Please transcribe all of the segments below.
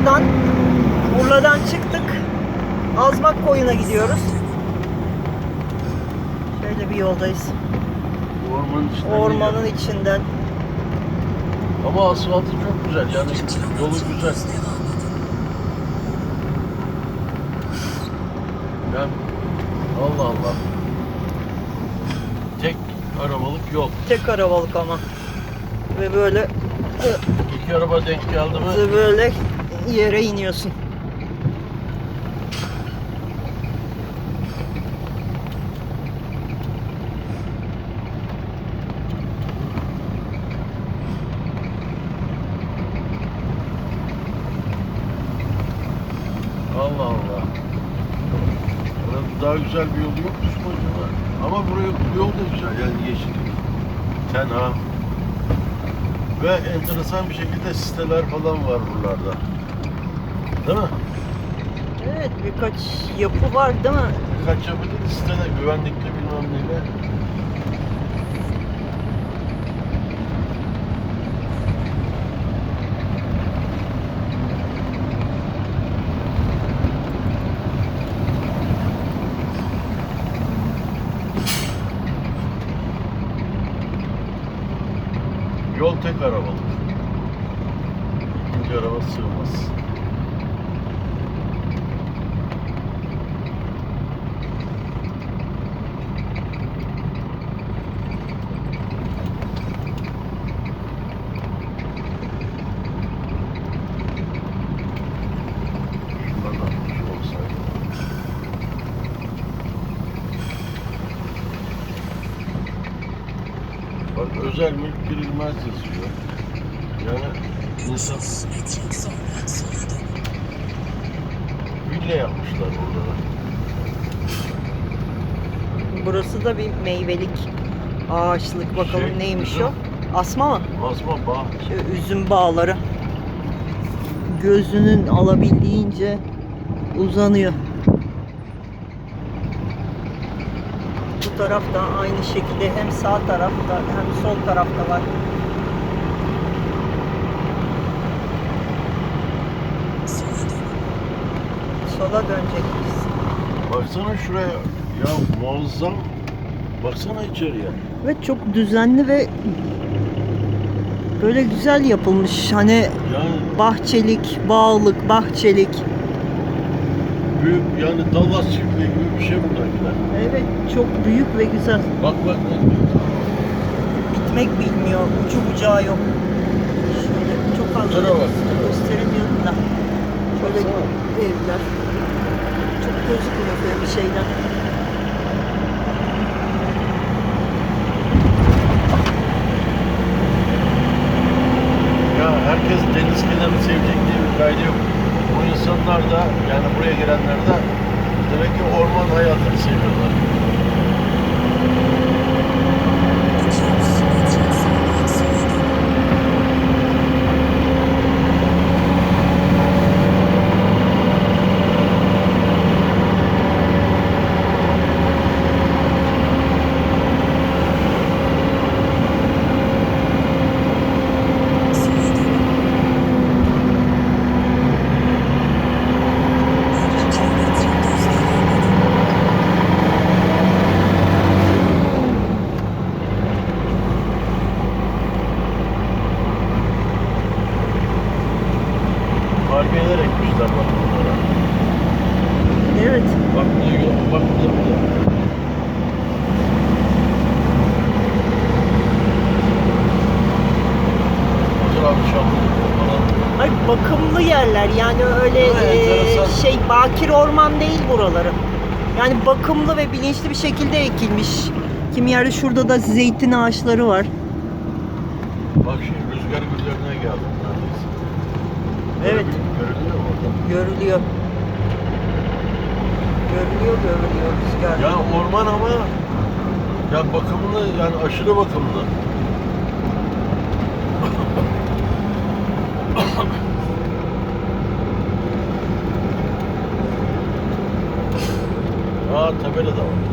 Urla'dan Urla'dan çıktık. Azmak koyuna gidiyoruz. Şöyle bir yoldayız. Ormanın içinden Ormanın gidiyor. içinden. Ama asfaltı çok güzel yani yolu güzel. Ben Allah Allah. Tek arabalık yol. Tek arabalık ama. Ve böyle İki araba denk geldi mi? böyle yere iniyorsun. Allah Allah. Burada daha güzel bir yol yok mu acaba? Ama buraya bu yol da güzel yani yeşillik. Tenha. Ve enteresan bir şekilde siteler falan var buralarda. Değil mi? Evet birkaç yapı var değil mi? Birkaç yapıda siteler güvenlikli bilmem neyle. Yol tek arabalık. İkinci araba sığmaz. Şunlardan bir şey olsaydı. Bak özel mülk girilmez yazıyor. Yani insan villa yapmışlar burada da. Burası da bir meyvelik ağaçlık. Bakalım Şey, neymiş üzüm. o? Asma mı? Asma bağ. Şu üzüm bağları. Gözünün alabildiğince uzanıyor. Bu tarafta aynı şekilde hem sağ tarafta hem sol tarafta var. Sola dönecekmiş. Baksana şuraya. Ya muazzam. Baksana içeriye. Ve çok düzenli ve böyle güzel yapılmış. Hani Yani bahçelik, bağlık, bahçelik. büyük yani Dallas çiftliği gibi bir şey buradakiler. Evet çok büyük ve güzel. Bak bak bak. Bitmek bilmiyor. Ucu bucağı yok. Şöyle çok fazla gösteremiyorum da. Şöyle Baksana. evler. Çok gözükmüyor böyle bir şeyden. Ya herkes deniz kenarı sevecek diye bir kaydı yok. Bu insanlar da yani buraya gelenler de demek ki orman hayatını seviyorlar. Harbiyeler ekmişler bak bunlara. Evet. Bak bu da yol, bak bu da bu da. Fotoğraf şanlı falan. Ay bakımlı yerler yani öyle Evet, e, şey bakir orman değil buraları. Yani bakımlı ve bilinçli bir şekilde ekilmiş. Kimi yerde şurada da zeytin ağaçları var. Bak şimdi rüzgar güllerine geldim neredeyse. Evet. Mu orada? Görülüyor. Görülüyor görülüyor rüzgar. Ya orman ama ya bakımlı yani aşırı bakımlı. Aa tabela da var.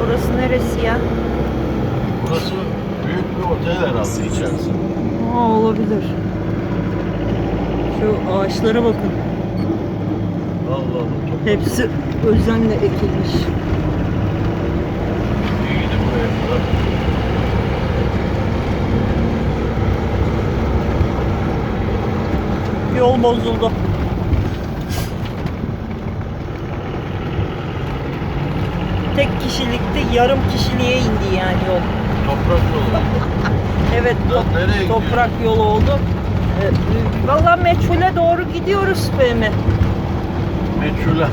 Burası neresi ya? Burası büyük bir otel herhalde içerisi. Aa, olabilir. Şu ağaçlara bakın. Allah Allah. Çok Hepsi özenle ekilmiş. iyiydi buraya kadar. Yol bozuldu. Tek kişilikti, yarım kişiliğe indi yani yol. Toprak yolu. Evet, nereye gidiyor? toprak yolu oldu. Ee, Valla meçhule doğru gidiyoruz Fehmi. Meçhule.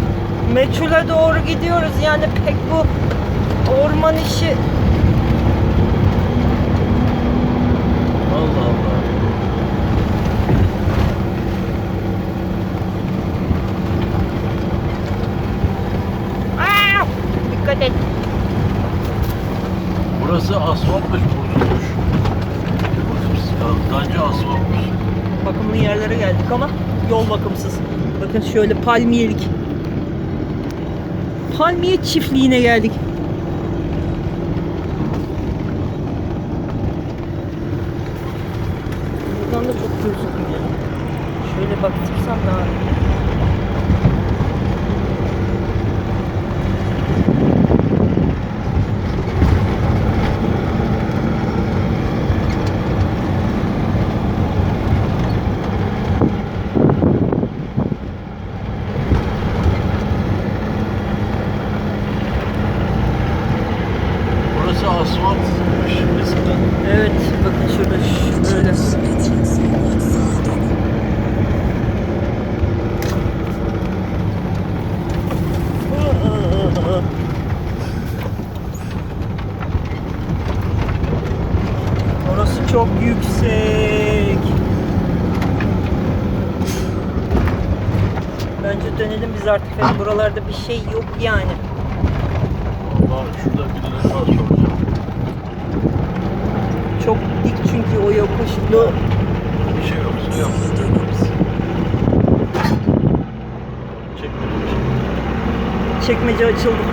Meçhule doğru gidiyoruz. Yani pek bu orman işi Allah Allah. Aa! Dikkat et. Burası asfaltmış bozulmuş. Bence asfaltmış. Bakımlı yerlere geldik ama yol bakımsız. Bakın şöyle palmiyelik. Palmiye çiftliğine geldik. Buradan da çok gözükmüyor. Şöyle baktırsam daha iyi. Burası asfaltmış eskiden. Evet, bakın şurada şöyle. Orası çok yüksek. Biz artık. Yani buralarda bir şey yok yani. Vallahi şurada birileri var soracağım. Çok dik çünkü o yokuşlu. Bir şey yoksa yapmayacağız. Çekmedim. Çekmece açıldı.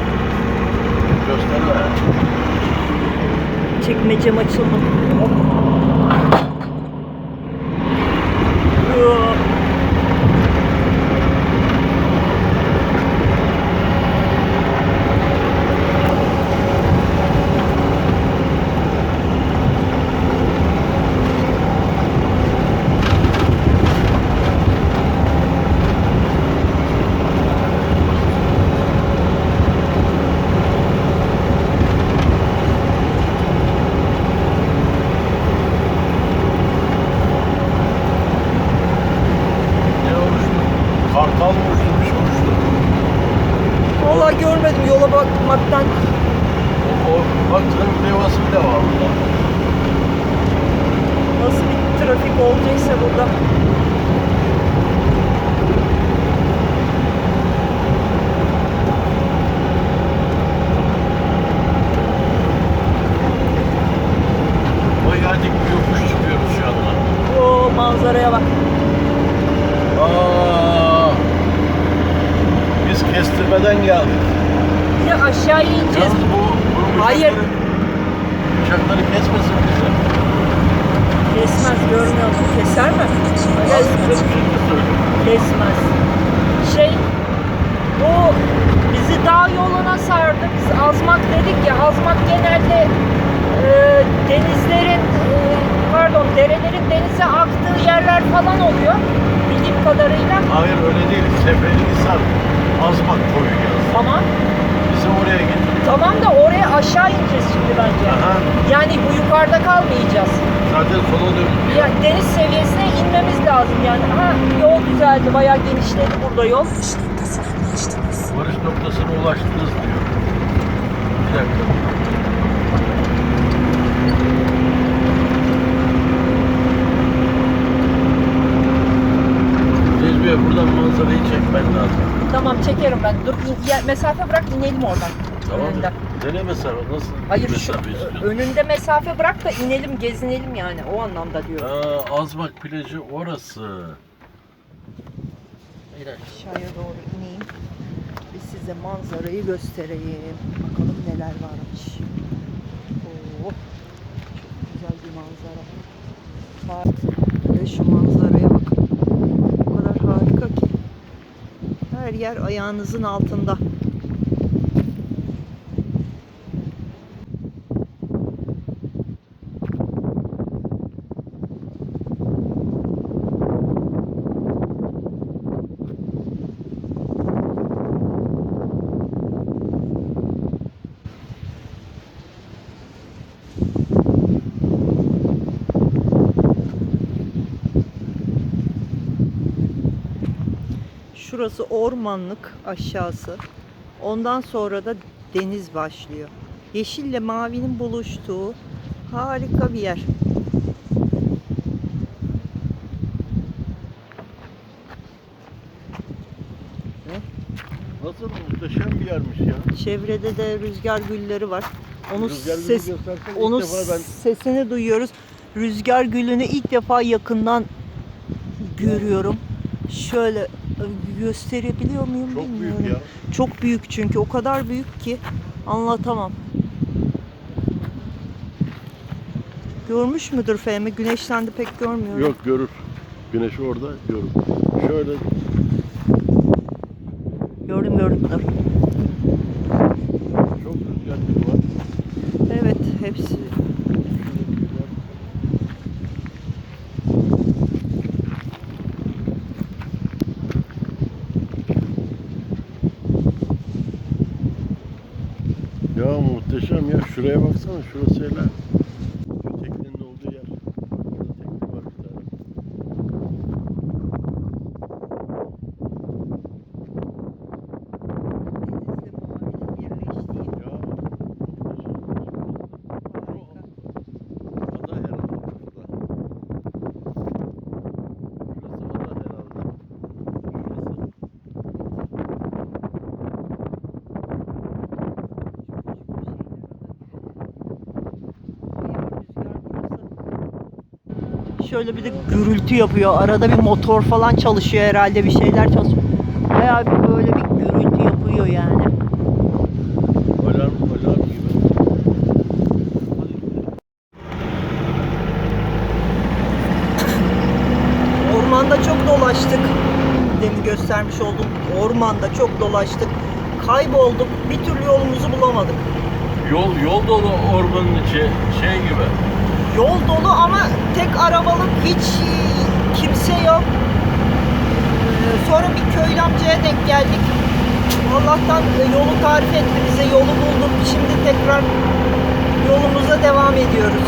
Gösterme. Çekmecem açıldı. Aa. Ne olmuştu? Kartal mı uçtu? Bir şey uçtu. Vallahi görmedim yola bakmaktan. O, o, bak trafik levhası bile var burada. Nasıl bir trafik olduysa burada. Bayağı dik bir yokuş çıkıyoruz şu anda. O manzaraya bak. Aa, biz kestirmeden geldik. Bir de aşağıya ineceğiz. Yalnız bu, bu Hayır. uçakları, uçakları kesmesin bize. Kesmez görmüyor musun? Keser mi? Ben Kesmez. size bir şey söyleyeyim. Kesmez. Şey bu bizi dağ yoluna sardı. Biz azmak dedik ya genelde e, denizlerin e, pardon derelerin denize aktığı yerler falan oluyor. Bildiğim kadarıyla. Hayır öyle değil. Seferihisar Azmak koyu yaz. Tamam. Bizi oraya getir. Tamam da oraya aşağı ineceğiz şimdi bence. Aha. Yani bu yukarıda kalmayacağız. Zaten sola dönüyor. Ya deniz seviyesine inmemiz lazım yani. Ha yol düzeldi, bayağı genişledi burada yol. Varış noktasına ulaştınız diyor. Bir dakika. Necmiye buradan manzarayı çekmen lazım. Tamam çekerim ben. Dur in- ya, mesafe bırak inelim oradan. Tamam mı? Önünde. Nereye mesafe? Nasıl Hayır şu mesafe istiyorsun? önünde mesafe bırak da inelim gezinelim yani o anlamda diyorum. Aa, Azmak plajı orası. Bir dakika. Aşağıya doğru ineyim. Bir size manzarayı göstereyim. Bakalım neler varmış. Oo, çok güzel bir manzara. Har- Ve şu manzaraya bakın. O kadar harika ki. Her yer ayağınızın altında. Şurası ormanlık aşağısı. Ondan sonra da deniz başlıyor. Yeşille mavinin buluştuğu harika bir yer. Nasıl muhteşem bir yermiş ya. Çevrede de rüzgar gülleri var. Onu Rüzgar gülü ses göstersen ilk onu defa ben sesini duyuyoruz. Rüzgar gülünü ilk defa yakından görüyorum. Şöyle gösterebiliyor muyum çok bilmiyorum. büyük ya. Çok büyük çünkü o kadar büyük ki anlatamam. Görmüş müdür Fehmi? Güneşlendi pek görmüyorum. Yok görür. Güneş orada görür. Şöyle Gördüm gördüm dur. çok rüzgar gülü var. Evet hepsi. Şurada gül var. Ya muhteşem ya. Şuraya baksana. Şurası hele. Şu teknenin olduğu yer. Orada tekne var bir tane. Denizle mavinin birleştiği Ya muhteşem. harika. Ada herhalde burada. Şurası ada herhalde. Şurası. Şöyle bir de gürültü yapıyor. Arada bir motor falan çalışıyor herhalde bir şeyler çalışıyor. Bayağı bir böyle bir gürültü yapıyor yani. Alarm, alarm gibi. Ormanda çok dolaştık. Demin göstermiş olduğum ormanda çok dolaştık. Kaybolduk. Bir türlü yolumuzu bulamadık. Yol, yol dolu ormanın içi şey gibi. Yol dolu ama tek arabalık hiç e, kimse yok. Ee, Sonra bir köylü amcaya denk geldik. Allah'tan e, yolu tarif etti bize. Yolu bulduk. Şimdi tekrar yolumuza devam ediyoruz.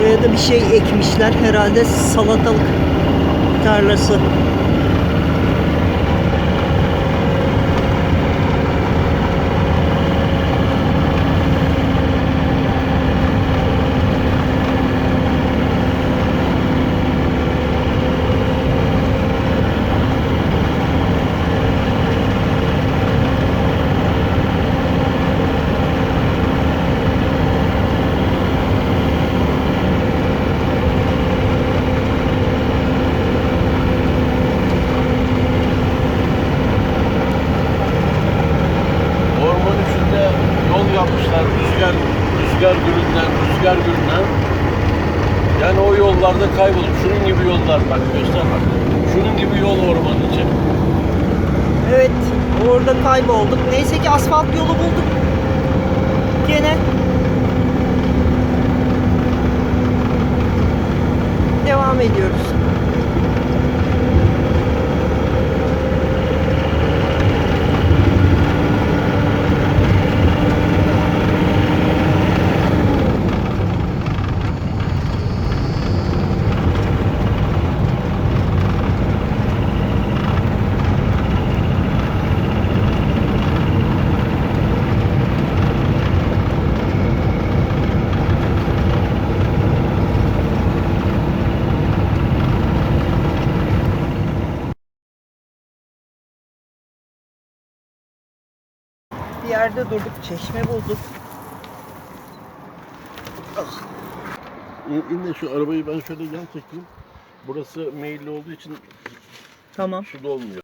Buraya da bir şey ekmişler. Herhalde salatalık tarlası. Orman içinde yol yapmışlar rüzgar, rüzgar gülünden, rüzgar gülünden. Yani o yollarda kaybolur. Şunun gibi yollar bak göster bak. Şunun gibi yol ormanın içi. Evet, orada kaybolduk. Neyse ki asfalt yolu bulduk. Gene devam ediyoruz. Yerde durduk, çeşme bulduk. Ah. İn, şu arabayı ben şöyle yan çekeyim. Burası meyilli olduğu için Tamam. su dolmuyor.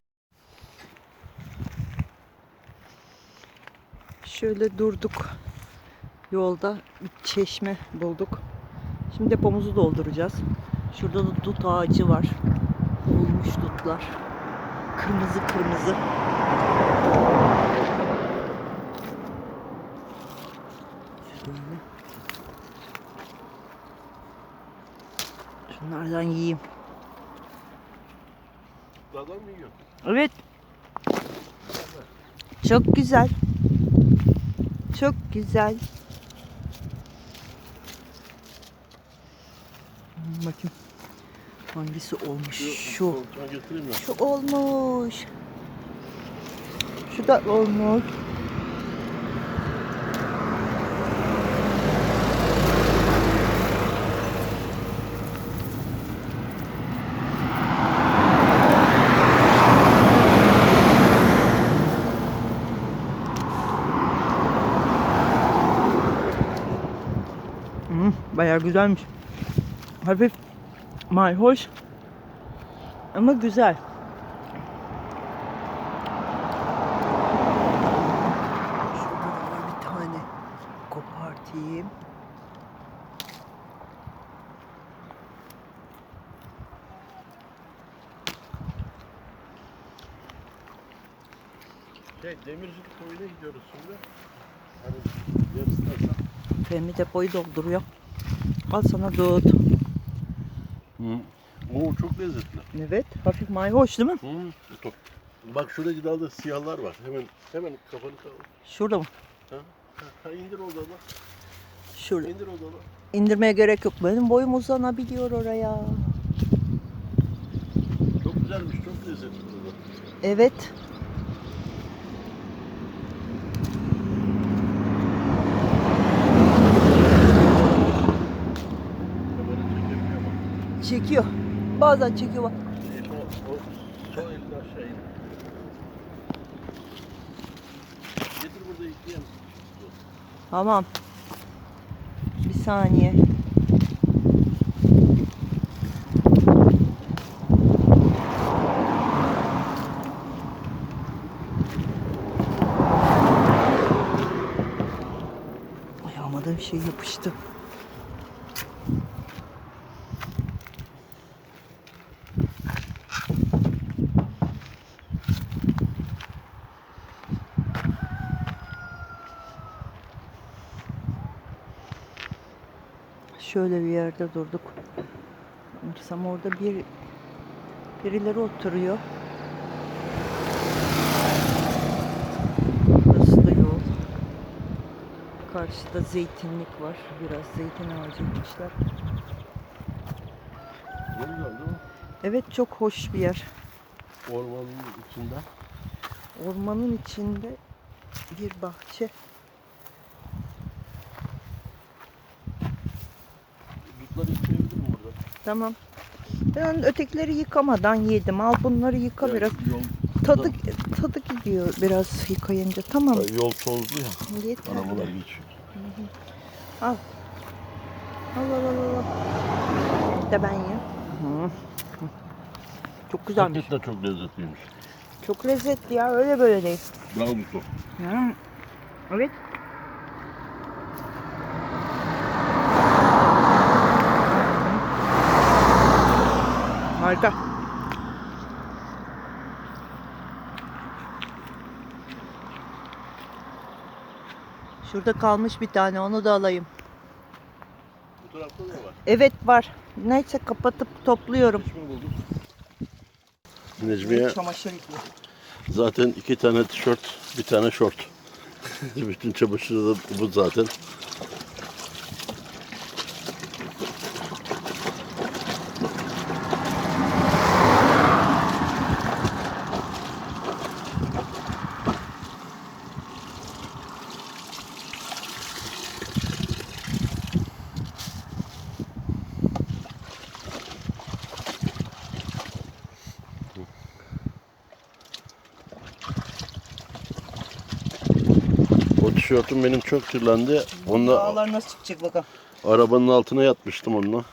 Şöyle durduk. Yolda bir çeşme bulduk. Şimdi depomuzu dolduracağız. Şurada da dut ağacı var. Olmuş dutlar. Kırmızı kırmızı. Şöyle. Şunlardan yiyeyim. Dağdan mı yiyor? Evet. Çok güzel. Çok güzel. Hmm, Bakayım. Hangisi olmuş? Şu. Şu olmuş. Şu da olmuş. Bayağı güzelmiş. Hafif mayhoş ama güzel. Da bir tane kopartayım. Şey, Demircilik koyuna gidiyoruz şimdi. Hani yarısına Fehmi depoyu dolduruyor. Al sana dut. Hı. Oo çok lezzetli. Evet, hafif mayhoş değil mi? Hı. Çok. Bak şuradaki dalda siyahlar var. Hemen hemen kafanı kal. Şurada mı? Ha? Ha, ha indir o dalı. Şurada. İndir o. İndirmeye gerek yok. Benim boyum uzanabiliyor oraya. Çok güzelmiş, çok lezzetli burada. Evet. Çekiyor. Bazen çekiyor. Tamam. Bir saniye. Ayağıma da bir şey yapıştı. Şöyle bir yerde durduk. Sanırsam orada bir birileri oturuyor. Burası da yol. Karşıda zeytinlik var. Biraz zeytin ağacı ekmişler. Evet çok hoş bir yer. Ormanın içinde. Ormanın içinde bir bahçe. Dutları yıkayabilirim burada. Tamam. Ben ötekileri yıkamadan yedim. Al bunları yıka Yani biraz. Yol, Tadı tadı gidiyor biraz yıkayınca. Tamam. yol tozlu ya. Yeter. Arabalar geçiyor. Al. Al al al al. Bir de ben ye. Hı. Çok güzelmiş. Paket de çok lezzetliymiş. Çok lezzetli ya. Öyle böyle değil. Bravo Mustafa. Hı. Evet. Harika. Şurada kalmış bir tane onu da alayım. Bu tarafta da var. Evet var. Neyse kapatıp topluyorum. Necmiye Çamaşır yıkıyor. zaten iki tane tişört, bir tane şort. Bütün çamaşırı da bu zaten. Tişörtüm benim çok kirlendi. Onunla Dağlar nasıl çıkacak bakalım. Arabanın altına yatmıştım onunla.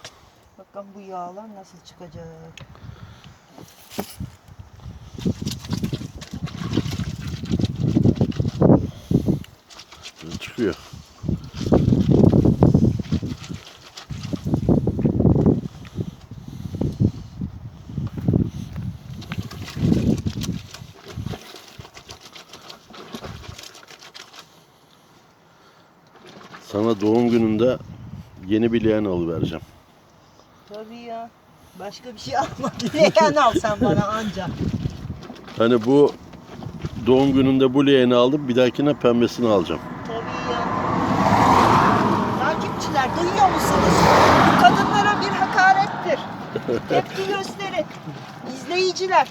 Bakalım bu yağlar nasıl çıkacak. Çıkıyor. Sana doğum gününde yeni bir leğen alıvereceğim. Tabii ya. Başka bir şey alma. Leğen al sen bana anca. Hani bu doğum gününde bu leğeni aldım bir dahakine pembesini alacağım. Tabii ya. Takipçiler duyuyor musunuz? Bu kadınlara bir hakarettir. Tepki gösterin. İzleyiciler.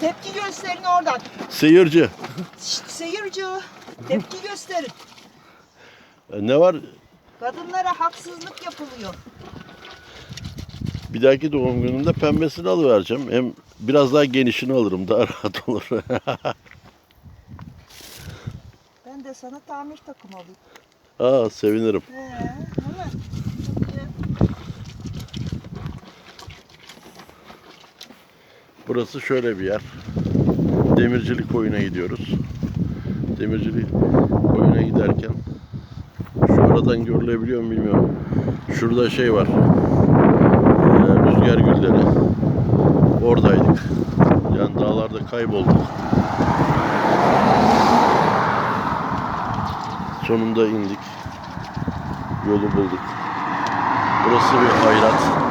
Tepki gösterin oradan. Seyirci Şşt, seyirci. Tepki gösterin. e, ne var? Kadınlara haksızlık yapılıyor. Bir dahaki doğum gününde pembesini alıvereceğim. Hem biraz daha genişini alırım daha rahat olur. Ben de sana tamir takımı alayım. Aa sevinirim. Tabii. Burası şöyle bir yer. Demircilik koyuna gidiyoruz. Demircilik koyuna giderken şu aradan görülebiliyor mu bilmiyorum. Şurada şey var. Ee, rüzgar gülleri. Oradaydık. Yani dağlarda kaybolduk. Sonunda indik. Yolu bulduk. Burası bir hayrat.